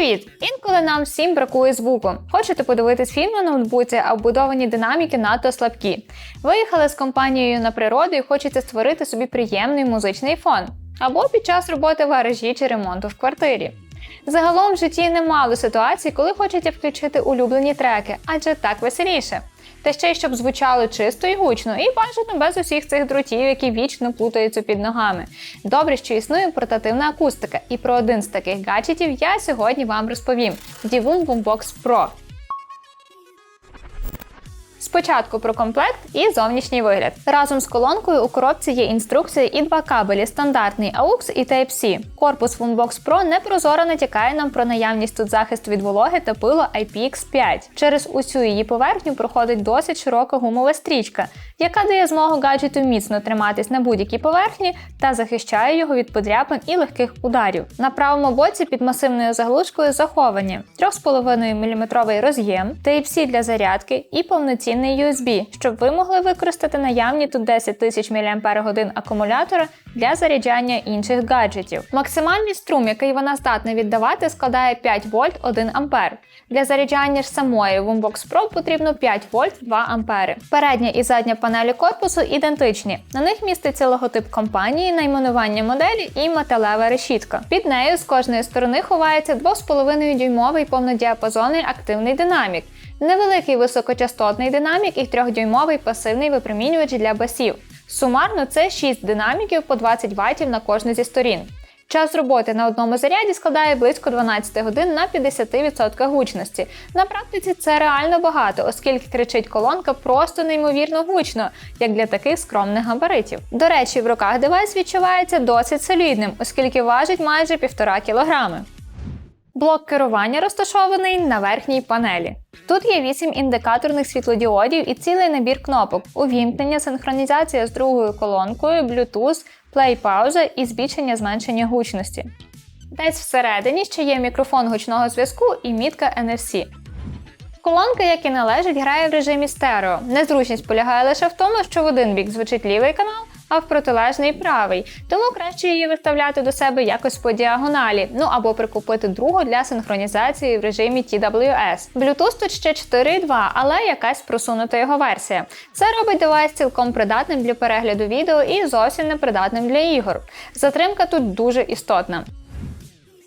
Привіт! Інколи нам всім бракує звуку. Хочете подивитись фільм на ноутбуці, а вбудовані динаміки надто слабкі. Виїхали з компанією на природу і хочете створити собі приємний музичний фон. Або під час роботи в гаражі чи ремонту в квартирі. Загалом в житті немало ситуацій, коли хочеться включити улюблені треки, адже так веселіше. Та ще й щоб звучало чисто і гучно, і бажано без усіх цих дротів, які вічно плутаються під ногами. Добре, що існує портативна акустика, і про один з таких гаджетів я сьогодні вам розповім: Divum Boombox Pro. Спочатку про комплект і зовнішній вигляд. Разом з колонкою у коробці є інструкція і два кабелі стандартний AUX і Type-C. Корпус Funbox Pro непрозоро натякає нам про наявність тут захисту від вологи та пилу IPX5. Через усю її поверхню проходить досить широка гумова стрічка, яка дає змогу гаджету міцно триматись на будь-якій поверхні та захищає його від подряпин і легких ударів. На правому боці під масивною заглушкою заховані 3,5 мм роз'єм, Type-C для зарядки і повноцінний USB, щоб ви могли використати наявні тут 10 тисяч мАч акумулятора для заряджання інших гаджетів. Максимальний струм, який вона здатна віддавати, складає 5 вольт 1 ампер. Для заряджання ж самої Boombox Pro потрібно 5 вольт 2 ампери. Передня і задня панелі корпусу ідентичні. На них міститься логотип компанії, найменування моделі і металева решітка. Під нею з кожної сторони ховається 2,5 дюймовий повнодіапазонний активний динамік, невеликий високочастотний динамік і 3-дюймовий пасивний випромінювач для басів. Сумарно це 6 динаміків по 20 Вт на кожну зі сторін. Час роботи на одному заряді складає близько 12 годин на 50% гучності. На практиці це реально багато, оскільки кричить колонка просто неймовірно гучно, як для таких скромних габаритів. До речі, в руках девайс відчувається досить солідним, оскільки важить майже 1,5 кг. Блок керування розташований на верхній панелі. Тут є 8 індикаторних світлодіодів і цілий набір кнопок: увімкнення, синхронізація з другою колонкою, Bluetooth, плей-пауза і збільшення зменшення гучності. Десь всередині ще є мікрофон гучного зв'язку і мітка NFC. Колонка, як і належить, грає в режимі стерео. Незручність полягає лише в тому, що в один бік звучить лівий канал, а в протилежний правий. Тому краще її виставляти до себе якось по діагоналі, ну або прикупити другу для синхронізації в режимі TWS. Bluetooth тут ще 4.2, але якась просунута його версія. Це робить девайс цілком придатним для перегляду відео і зовсім непридатним для ігор. Затримка тут дуже істотна.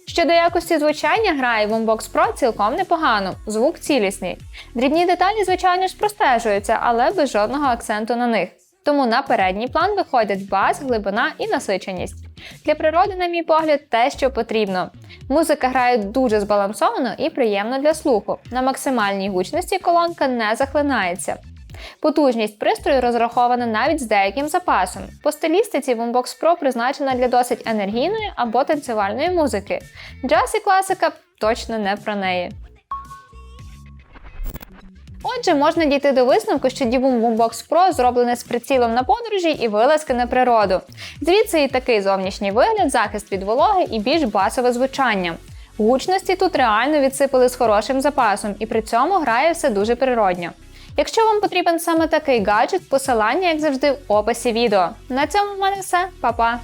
Щодо якості звучання грає Boombox Pro цілком непогано, звук цілісний. Дрібні деталі, звичайно ж, простежуються, але без жодного акценту на них. Тому на передній план виходять бас, глибина і насиченість. Для природи, на мій погляд, те, що потрібно. Музика грає дуже збалансовано і приємно для слуху. На максимальній гучності колонка не захлинається. Потужність пристрою розрахована навіть з деяким запасом. По стилістиці Boombox Pro призначена для досить енергійної або танцювальної музики. Джаз і класика точно не про неї. Отже, можна дійти до висновку, що Divum Boombox Pro зроблене з прицілом на подорожі і вилазки на природу. Звідси і такий зовнішній вигляд, захист від вологи і більш басове звучання. Гучності тут реально відсипали з хорошим запасом, і при цьому грає все дуже природньо. Якщо вам потрібен саме такий гаджет, посилання, як завжди, в описі відео. На цьому в мене все, Па-па!